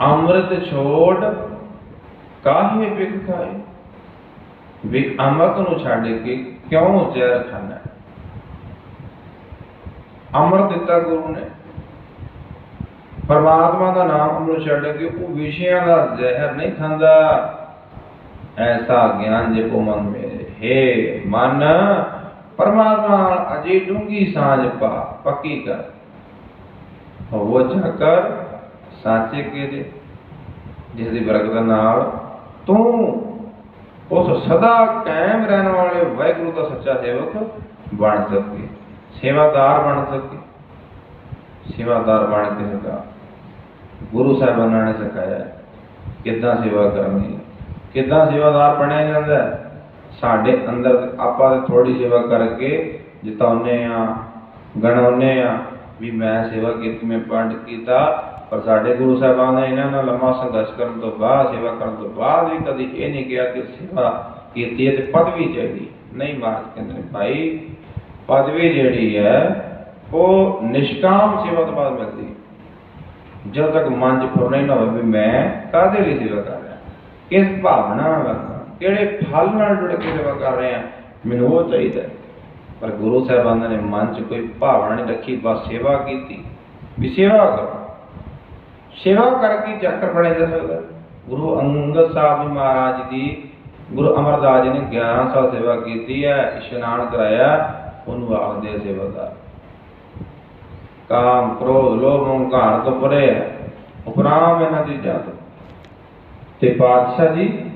ਅੰਮ੍ਰਿਤ ਛੋੜ ਕਾਹੇ ਬਿਖ ਖਾਏ? ਵੀ ਅੰਮ੍ਰਿਤ ਨੂੰ ਛੱਡ ਕੇ ਕਿਉਂ ਜ਼ਹਿਰ ਖਾਣਾ ਹੈ? ਦਿੱਤਾ ਗੁਰੂ ਨੇ। ਪਰਮਾਤਮਾ ਦਾ ਨਾਮ ਨੂੰ ਛੱਡ ਕੇ ਉਹ ਵਿਸ਼ਿਆਂ ਦਾ ਜ਼ਹਿਰ ਨਹੀਂ ਖਾਂਦਾ। ਐਸਾ ਗਿਆਨ ਜੇ ਕੋ ਮਨ ਮੇਰੇ ਹੈ ਮਨ, ਪਰਮਾਤਮਾ ਨਾਲ ਅਜੇ ਡੂੰਗੀ ਸਾਂਝ ਪਾ, ਪੱਕੀ ਕਰ। ਉਹ ਚੱਕਰ ਸਾਚੇ ਕੇ ਦੇ ਜਿਸ ਦੀ ਬਰਕਤ ਨਾਲ ਤੂੰ ਉਸ ਸਦਾ ਕਾਇਮ ਰਹਿਣ ਵਾਲੇ ਵਾਹਿਗੁਰੂ ਦਾ ਸੱਚਾ ਸੇਵਕ ਬਣ ਸਕੇ, ਸੇਵਾਦਾਰ ਬਣ ਸਕੇ, ਸੇਵਾਦਾਰ ਬਣ ਕੇ ਸਕਾ ਗੁਰੂ ਸਾਹਿਬਾਨਾਂ ਨੇ ਸਿਖਾਇਆ ਕਿੱਦਾਂ ਸੇਵਾ ਕਰਨੀ ਕਿੱਦਾਂ ਸੇਵਾਦਾਰ ਬਣਿਆ ਜਾਂਦਾ ਸਾਡੇ ਅੰਦਰ ਆਪਾਂ ਤੇ ਥੋੜੀ ਸੇਵਾ ਕਰਕੇ ਜਿਤਾਉਨੇ ਆ ਗਣਾਉਨੇ ਆ ਵੀ ਮੈਂ ਸੇਵਾ ਕੀਤੀ, ਮੈਂ ਪੰਡ ਕੀਤਾ ਪਰ ਸਾਡੇ ਗੁਰੂ ਸਾਹਿਬਾਨ ਨੇ ਇਹਨਾਂ ਨਾਲ ਲੰਮਾ ਸੰਘਰਸ਼ ਕਰਨ ਤੋਂ ਬਾਅਦ, ਸੇਵਾ ਕਰਨ ਤੋਂ ਬਾਅਦ ਵੀ ਕਦੀ ਇਹ ਨਹੀਂ ਕਿਹਾ ਕਿ ਸੇਵਾ ਕੀਤੀ ਹੈ ਤੇ ਪਦਵੀ ਚਾਹੀਦੀ ਨਹੀਂ ਮਹਾਰਾਜ ਕਹਿੰਦੇ ਨੇ ਭਾਈ, ਪਦਵੀ ਜਿਹੜੀ ਹੈ, ਉਹ ਨਿਸ਼ਕਾਮ ਸੇਵਾ ਤੋਂ ਬਾਅਦ ਮਿਲਦੀ ਹੈ। ਜਦ ਤੱਕ ਮਨ ਚ ਫੁਰਨਾ ਹੀ ਨਾ ਹੋਵੇ ਵੀ ਮੈਂ ਕਾਹਦੇ ਲਈ ਸੇਵਾ ਕਰ ਰਿਹਾ, ਕਿਸ ਭਾਵਨਾ ਨਾਲ ਕਰ ਕਿਹੜੇ ਫਲ ਨਾਲ ਜੁੜ ਕੇ ਸੇਵਾ ਕਰ ਰਿਹਾ ਮੈਨੂੰ ਉਹ ਚਾਹੀਦਾ ਪਰ ਗੁਰੂ ਸਾਹਿਬਾਨ ਨੇ ਮਨ ਚ ਕੋਈ ਭਾਵਨਾ ਨਹੀਂ ਰੱਖੀ, ਬਸ ਸੇਵਾ ਕੀਤੀ, ਵੀ ਸੇਵਾ ਕਰੋ। ਸੇਵਾ ਕਰਕੇ ਚੱਕਰ ਫੜਿਆ ਜਾ ਸਕਦਾ ਗੁਰੂ ਅੰਗਦ ਸਾਹਿਬ ਜੀ ਮਹਾਰਾਜ ਦੀ, ਗੁਰੂ ਅਮਰਦਾਸ ਜੀ ਨੇ 11 ਸਾਲ ਸੇਵਾ ਕੀਤੀ ਹੈ, ਇਸ਼ਨਾਨ ਕਰਾਇਆ, ਉਹਨੂੰ ਆਖਦੇ ਆ ਸੇਵਾਦਾਰ। ਕਾਮ, ਕ੍ਰੋਧ, ਲੋਭ, ਹੰਕਾਰ ਤੋਂ ਪਰੇ ਉਪਰਾਮ ਇਹਨਾਂ ਦੀ ਜਾਤ। ਤੇ ਪਾਤਸ਼ਾਹ ਜੀ